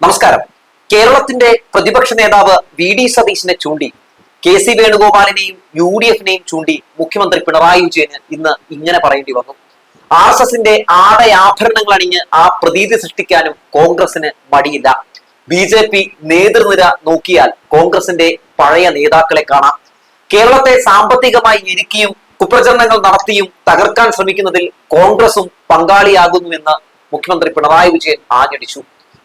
നമസ്കാരം. കേരളത്തിന്റെ പ്രതിപക്ഷ നേതാവ് വി ഡി സതീശിനെ ചൂണ്ടി കെ സി വേണുഗോപാലിനെയും യു ഡി എഫിനെയും ചൂണ്ടി മുഖ്യമന്ത്രി പിണറായി വിജയന് ഇന്ന് ഇങ്ങനെ പറയേണ്ടി വന്നു. ആർ എസ് എസിന്റെ ആടയാഭരണങ്ങൾ അണിഞ്ഞ് ആ പ്രതീതി സൃഷ്ടിക്കാനും കോൺഗ്രസിന് മടിയില്ല. ബി ജെ പി നേതൃനിര നോക്കിയാൽ കോൺഗ്രസിന്റെ പഴയ നേതാക്കളെ കാണാം. കേരളത്തെ സാമ്പത്തികമായി ഞെരുക്കിയും കുപ്രചരണങ്ങൾ നടത്തിയും തകർക്കാൻ ശ്രമിക്കുന്നതിൽ കോൺഗ്രസും പങ്കാളിയാകുന്നുവെന്ന് മുഖ്യമന്ത്രി പിണറായി വിജയൻ ആഞ്ഞടിച്ചു.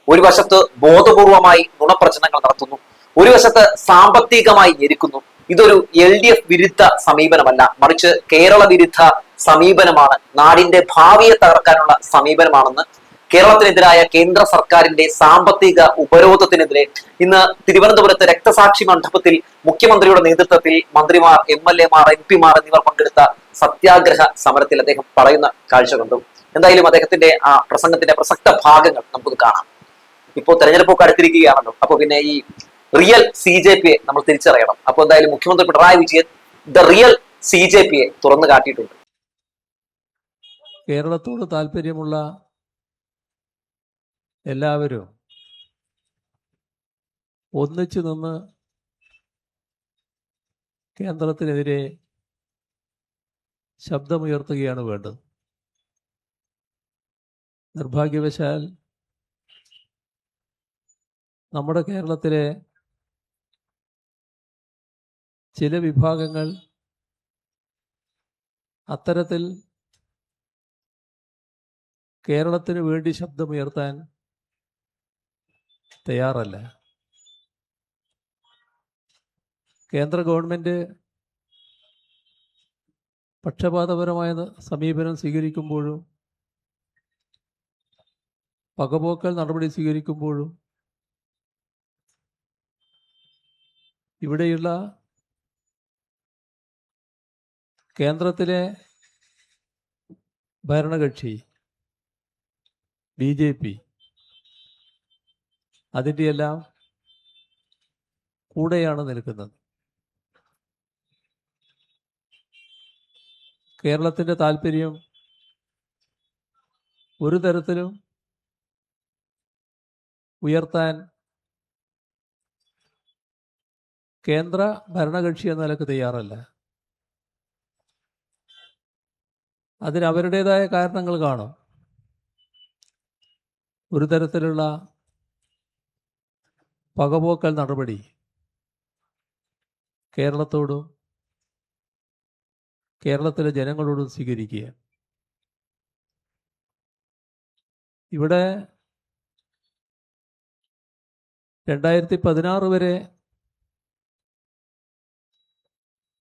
ഒരു വശത്ത് ബോധപൂർവമായി നുണപ്രചനങ്ങൾ നടത്തുന്നു ഒരു വശത്ത് സാമ്പത്തികമായി ഞെരുക്കുന്നു. ഇതൊരു എൽ ഡി എഫ് വിരുദ്ധ സമീപനമല്ല. മറിച്ച് കേരള വിരുദ്ധ സമീപനമാണ്. നാടിന്റെ ഭാവിയെ തകർക്കാനുള്ള സമീപനമാണെന്ന് കേരളത്തിനെതിരായ കേന്ദ്ര സർക്കാരിന്റെ സാമ്പത്തിക ഉപരോധത്തിനെതിരെ ഇന്ന് തിരുവനന്തപുരത്ത് രക്തസാക്ഷി മണ്ഡപത്തിൽ മുഖ്യമന്ത്രിയുടെ നേതൃത്വത്തിൽ മന്ത്രിമാർ എം എൽ എമാർ എം പിമാർ എന്നിവർ പങ്കെടുത്ത സത്യാഗ്രഹ സമരത്തിൽ അദ്ദേഹം പറയുന്ന കാഴ്ച കണ്ടു. എന്തായാലും അദ്ദേഹത്തിന്റെ ആ പ്രസംഗത്തിന്റെ പ്രസക്ത ഭാഗങ്ങൾ നമുക്ക് കാണാം. ഇപ്പോൾ തെരഞ്ഞെടുപ്പൊക്കെ അടുത്തിരിക്കുകയാണല്ലോ. അപ്പോൾ പിന്നെ ഈ റിയൽ സി ജെ പിയെ നമ്മൾ തിരിച്ചറിയണം. അപ്പോൾ എന്തായാലും മുഖ്യമന്ത്രി Pinarayi Vijayan the real C J പിയെ തുറന്നു കാട്ടിയിട്ടുണ്ട്. കേരളത്തോട് താല്പര്യമുള്ള എല്ലാവരും ഒന്നിച്ചു നിന്ന് കേന്ദ്രത്തിനെതിരെ ശബ്ദമുയർത്തുകയാണ് വേണ്ടത്. നിർഭാഗ്യവശാൽ നമ്മുടെ കേരളത്തിലെ ചില വിഭാഗങ്ങൾ അത്തരത്തിൽ കേരളത്തിന് വേണ്ടി ശബ്ദമുയർത്താൻ തയ്യാറല്ല. കേന്ദ്ര ഗവൺമെന്റ് പക്ഷപാതപരമായ സമീപനം സ്വീകരിക്കുമ്പോഴും പകപോക്കൽ നടപടി സ്വീകരിക്കുമ്പോഴും ഇവിടെയുള്ള കേന്ദ്രത്തിലെ ഭരണകക്ഷി ബി ജെ പി അതിന്റെ എല്ലാം കൂടെയാണ് നിൽക്കുന്നത്. കേരളത്തിന്റെ താല്പര്യം ഒരു തരത്തിലും ഉയർത്താൻ കേന്ദ്ര ഭരണകക്ഷി എന്ന നിലയ്ക്ക് തയ്യാറല്ല. അതിന് അവരുടേതായ കാരണങ്ങൾ കാണും. ഒരു തരത്തിലുള്ള പകപോക്കൽ നടപടി കേരളത്തോടും കേരളത്തിലെ ജനങ്ങളോടും സ്വീകരിക്കുക. ഇവിടെ രണ്ടായിരത്തി പതിനാറ് വരെ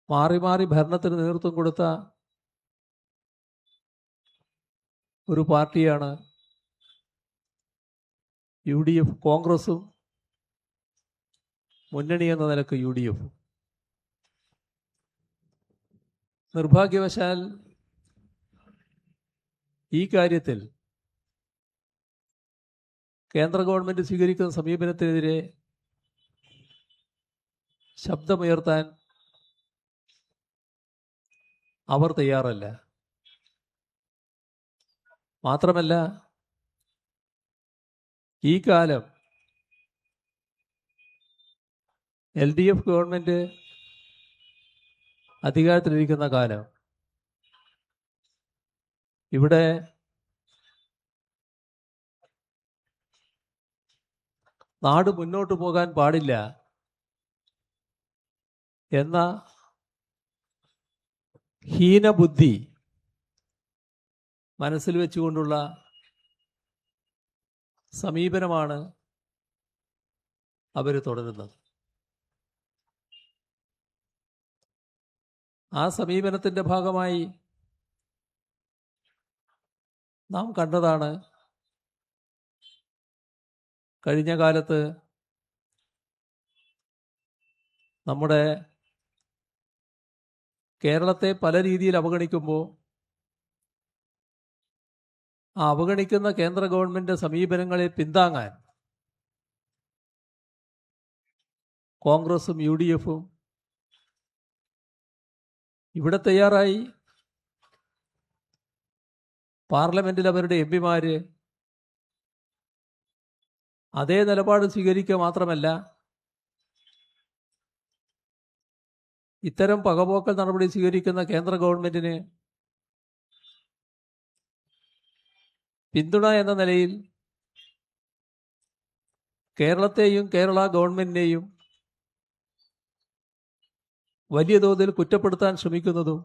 മാറി മാറി ഭരണത്തിന് നേതൃത്വം കൊടുത്ത ഒരു പാർട്ടിയാണ് യു ഡി എഫ് കോൺഗ്രസും മുന്നണി എന്ന നിലയ്ക്ക് യു ഡി എഫ് നിർഭാഗ്യവശാൽ ഈ കാര്യത്തിൽ കേന്ദ്ര ഗവൺമെന്റ് സ്വീകരിക്കുന്ന സമീപനത്തിനെതിരെ ശബ്ദമുയർത്താൻ അവർ തയ്യാറല്ല. മാത്രമല്ല ഈ കാലം എൽ ഡി എഫ് ഗവൺമെന്റ് അധികാരത്തിലിരിക്കുന്ന കാലം. ഇവിടെ നാട് മുന്നോട്ട് പോകാൻ പാടില്ല എന്ന ഹീനബുദ്ധി മനസ്സിൽ വെച്ചുകൊണ്ടുള്ള സമീപനമാണ് അവർ തുടരുന്നത്. ആ സമീപനത്തിന്റെ ഭാഗമായി നാം കണ്ടതാണ് കഴിഞ്ഞ കാലത്ത് നമ്മുടെ കേരളത്തെ പല രീതിയിൽ അവഗണിക്കുമ്പോൾ ആ അവഗണിക്കുന്ന കേന്ദ്ര ഗവൺമെന്റ് സമീപനങ്ങളെ പിന്താങ്ങാൻ കോൺഗ്രസും യു ഡി എഫും ഇവിടെ തയ്യാറായി. പാർലമെന്റിൽ അവരുടെ എം പിമാര് അതേ നിലപാട് സ്വീകരിക്കുക മാത്രമല്ല ഇത്തരം പകപോക്കൽ നടപടി സ്വീകരിക്കുന്ന കേന്ദ്ര ഗവൺമെന്റിന് പിന്തുണ എന്ന നിലയിൽ കേരളത്തെയും കേരള ഗവൺമെന്റിനെയും വലിയ തോതിൽ കുറ്റപ്പെടുത്താൻ ശ്രമിക്കുന്നതും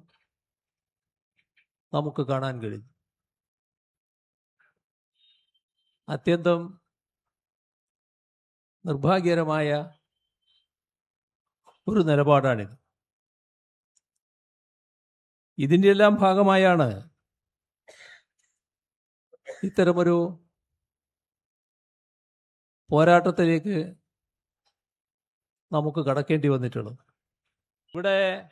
നമുക്ക് കാണാൻ കഴിയും. അത്യന്തം നിർഭാഗ്യകരമായ ഒരു നിലപാടാണിത്. ഇതിന്റെ എല്ലാം ഭാഗമായാണ് ഇത്തരമൊരു പോരാട്ടത്തിലേക്ക് നമുക്ക് കടക്കേണ്ടി വന്നിട്ടുള്ളത്. ഇവിടെ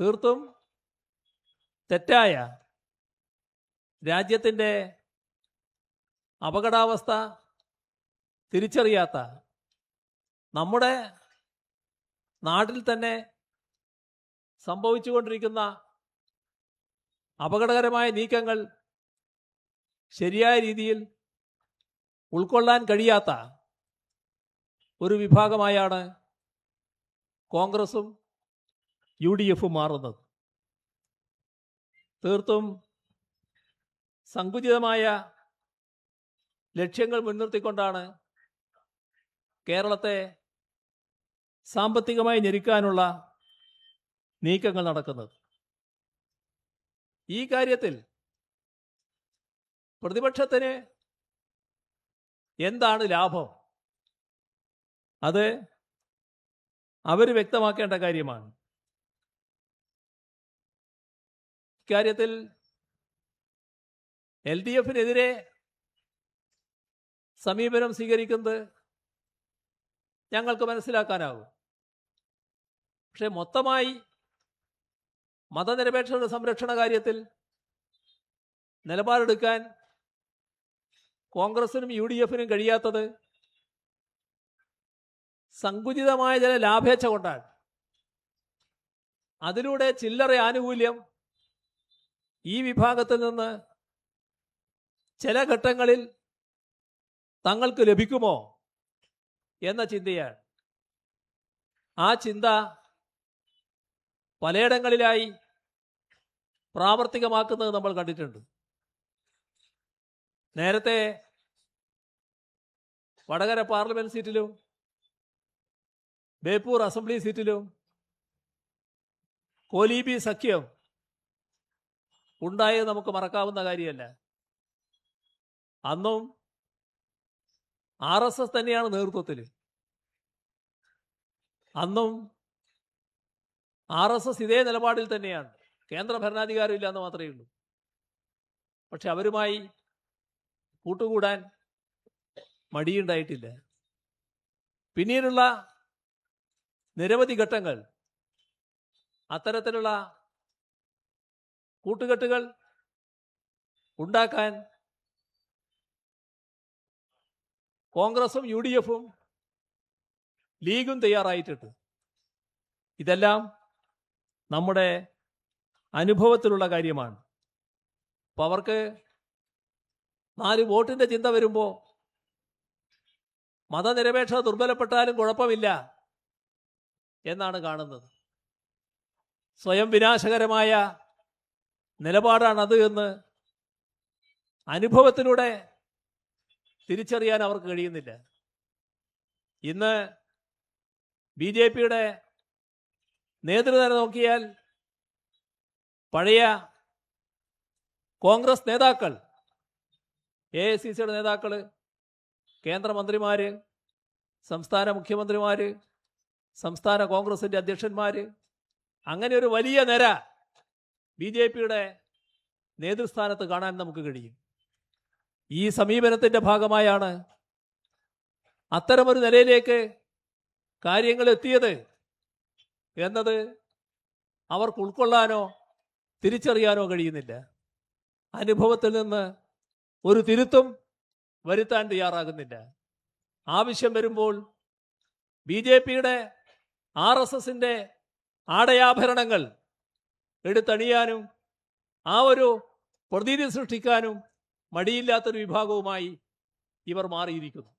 തീർത്തും തെറ്റായ രാജ്യത്തിന്റെ അപകടാവസ്ഥ തിരിച്ചറിയാത്ത നമ്മുടെ നാട്ടിൽ തന്നെ സംഭവിച്ചുകൊണ്ടിരിക്കുന്ന അപകടകരമായ നീക്കങ്ങൾ ശരിയായ രീതിയിൽ ഉൾക്കൊള്ളാൻ കഴിയാത്ത ഒരു വിഭാഗമായാണ് കോൺഗ്രസും യു ഡി എഫും മാറുന്നത്. തീർത്തും സങ്കുചിതമായ ലക്ഷ്യങ്ങൾ മുൻനിർത്തിക്കൊണ്ടാണ് കേരളത്തെ സാമ്പത്തികമായി ഞെരുക്കാനുള്ള നീക്കങ്ങൾ നടക്കുന്നത്. ഈ കാര്യത്തിൽ പ്രതിപക്ഷത്തിന് എന്താണ് ലാഭം? അത് അവർ വ്യക്തമാക്കേണ്ട കാര്യമാണ്. ഇക്കാര്യത്തിൽ എൽ ഡി എഫിനെതിരെ സമീപനം സ്വീകരിക്കുന്നത് ഞങ്ങൾക്ക് മനസ്സിലാക്കാനാകും. പക്ഷെ മൊത്തമായി മതനിരപേക്ഷത സംരക്ഷണ കാര്യത്തിൽ നിലപാടെടുക്കാൻ കോൺഗ്രസിനും യു ഡി എഫിനും കഴിയാത്തത് സങ്കുചിതമായ ചില ലാഭേച്ഛ കൊണ്ടാണ്. അതിലൂടെ ചില്ലറ ആനുകൂല്യം ഈ വിഭാഗത്തിൽ നിന്ന് ചില ഘട്ടങ്ങളിൽ തങ്ങൾക്ക് ലഭിക്കുമോ എന്ന ചിന്തയാണ്. ആ ചിന്ത പലയിടങ്ങളിലായി പ്രാവർത്തികമാക്കുന്നത് നമ്മൾ കണ്ടിട്ടുണ്ട്. നേരത്തെ വടകര പാർലമെന്റ് സീറ്റിലും ബേപ്പൂർ അസംബ്ലി സീറ്റിലും കോലീബി സഖ്യം ഉണ്ടായത് നമുക്ക് മറക്കാവുന്ന കാര്യമല്ല. അന്നും ആർ എസ് എസ് തന്നെയാണ് നേതൃത്വത്തിൽ. അന്നും ആർ എസ് എസ് ഇതേ നിലപാടിൽ തന്നെയാണ്. കേന്ദ്ര ഭരണാധികാരം ഇല്ല എന്ന് മാത്രമേ ഉള്ളൂ. പക്ഷെ അവരുമായി കൂട്ടുകൂടാൻ മടിയുണ്ടായിട്ടില്ല. പിന്നീടുള്ള നിരവധി ഘട്ടങ്ങൾ അത്തരത്തിലുള്ള കൂട്ടുകെട്ടുകൾ ഉണ്ടാക്കാൻ കോൺഗ്രസും യു ഡി എഫും ലീഗും തയ്യാറായിട്ടുണ്ട്. ഇതെല്ലാം നമ്മുടെ അനുഭവത്തിലുള്ള കാര്യമാണ്. അപ്പോൾ അവർക്ക് നാല് വോട്ടിന്റെ ചിന്ത വരുമ്പോൾ മതനിരപേക്ഷത ദുർബലപ്പെട്ടാലും കുഴപ്പമില്ല എന്നാണ് കാണുന്നത്. സ്വയം വിനാശകരമായ നിലപാടാണത് എന്ന് അനുഭവത്തിലൂടെ തിരിച്ചറിയാൻ അവർക്ക് കഴിയുന്നില്ല. ഇന്ന് ബി ജെ പിയുടെ നേതൃനിര നോക്കിയാൽ പഴയ കോൺഗ്രസ് നേതാക്കൾ എ ഐ സി സിയുടെ നേതാക്കൾ കേന്ദ്രമന്ത്രിമാർ സംസ്ഥാന മുഖ്യമന്ത്രിമാർ സംസ്ഥാന കോൺഗ്രസിന്റെ അധ്യക്ഷന്മാർ അങ്ങനെ ഒരു വലിയ നിര ബി ജെ പിയുടെ നേതൃസ്ഥാനത്ത് കാണാൻ നമുക്ക് കഴിയും. ഈ സമീപനത്തിന്റെ ഭാഗമായാണ് അത്തരമൊരു നിലയിലേക്ക് കാര്യങ്ങൾ എത്തിയത് എന്നത് അവർക്ക് ഉൾക്കൊള്ളാനോ തിരിച്ചറിയാനോ കഴിയുന്നില്ല. അനുഭവത്തിൽ നിന്ന് ഒരു തിരുത്തും വരുത്താൻ തയ്യാറാകുന്നില്ല. ആവശ്യം വരുമ്പോൾ ബി ജെ പിയുടെ ആർ എസ് എസിന്റെ ആടയാഭരണങ്ങൾ എടുത്തണിയാനും ആ ഒരു പ്രതീതി സൃഷ്ടിക്കാനും മടിയില്ലാത്തൊരു വിഭാഗവുമായി ഇവർ മാറിയിരിക്കുന്നു.